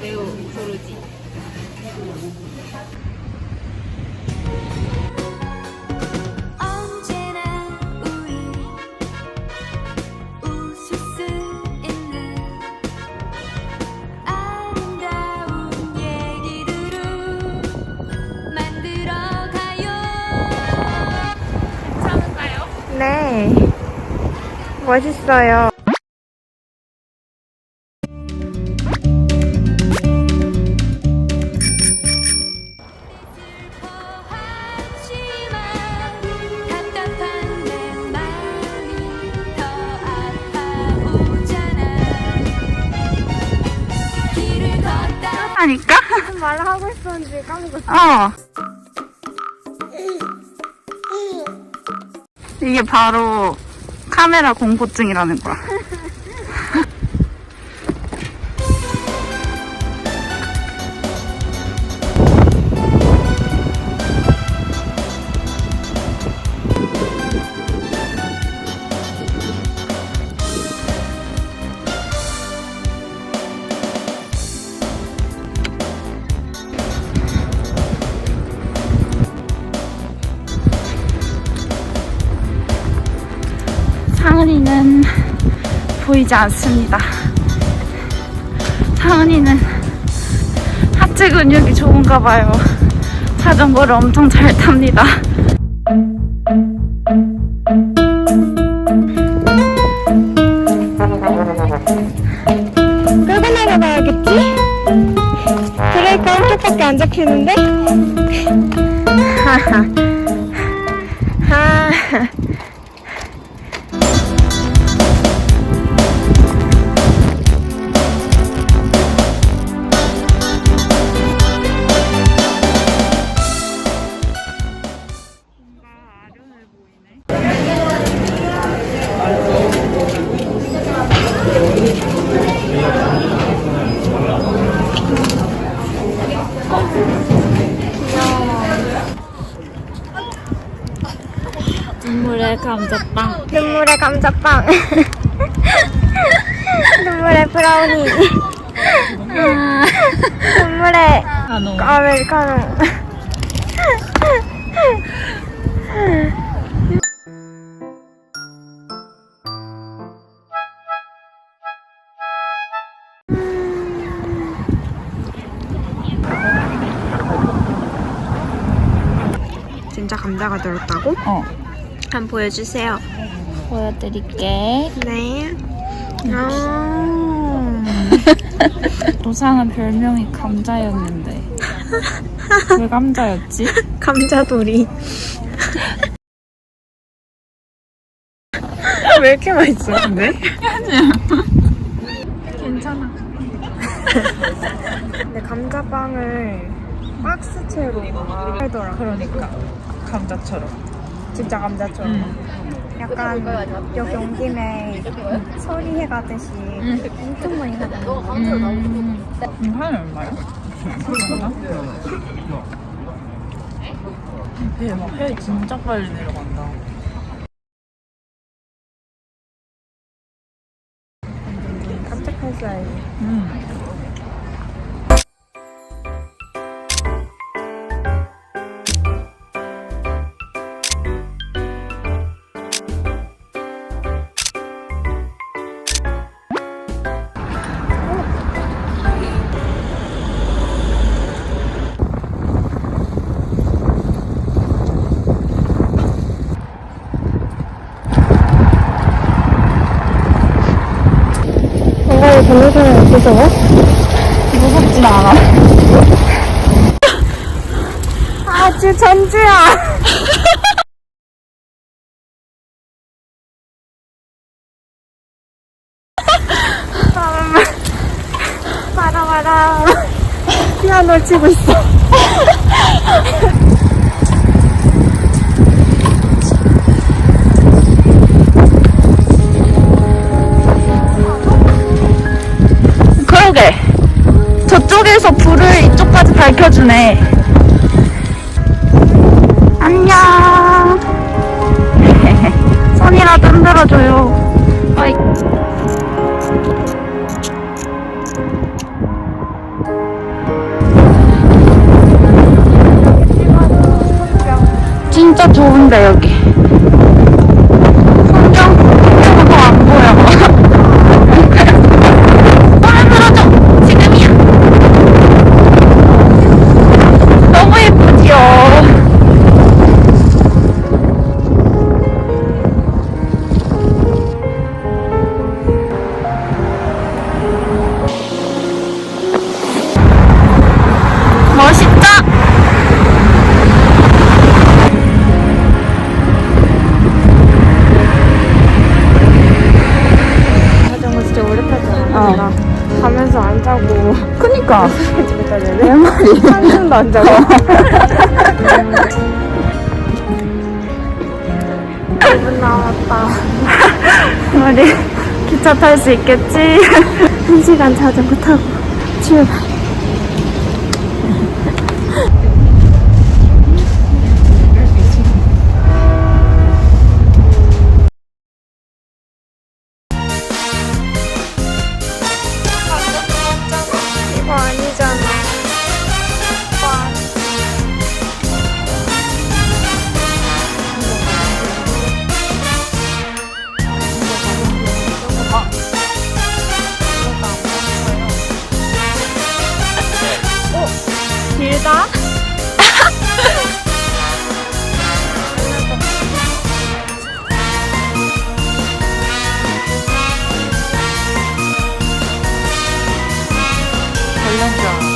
매우 고르지. 언제나 우리 하니까? 말을 하고 있었는지 까먹었어. 어. 이게 바로 카메라 공포증이라는 거야. 상은이는 보이지 않습니다. 상은이는 하체 근육이 좋은가 봐요. 자전거를 엄청 잘 탑니다. 끌고 나가봐야겠지? 브레이크 한쪽밖에 안 잡히는데? 아, 눈물의 감자빵. 눈물의 감자빵. 눈물의 브라우니. 눈물의 아노. 아메리카노. 진짜 감자가 들었다고? 어. 한번 보여주세요. 보여드릴게. 네. 아, 노상은 별명이 감자였는데. 왜 감자였지? 감자돌이. 왜 이렇게 맛있어, 근데? 괜찮아. 근데 감자빵을 박스채로 팔더라. 그러니까. 감자처럼. 진짜 감자처럼. 약간 여기 온 김에 서리해 가듯이 엄청 많이 사는 음. 이거 하나 얼마야? 대박, 해 진짜 빨리 내려간다. 깜짝할 사이. 음. 사람 없어서? 무섭진 않아. 아주 전주야! 봐라. 피아노 치고 있어. 저쪽에 저쪽에서 불을 이쪽까지 밝혀주네. 안녕. 손이라도 흔들어줘요. 어이. 진짜 좋은데 여기. 가면서 안 자고 그니까 집에 가려네. 한숨도 안 자고. 기분 나왔다. 우리 기차 탈 수 있겠지? 한 시간 자전거 타고 출발. 慢走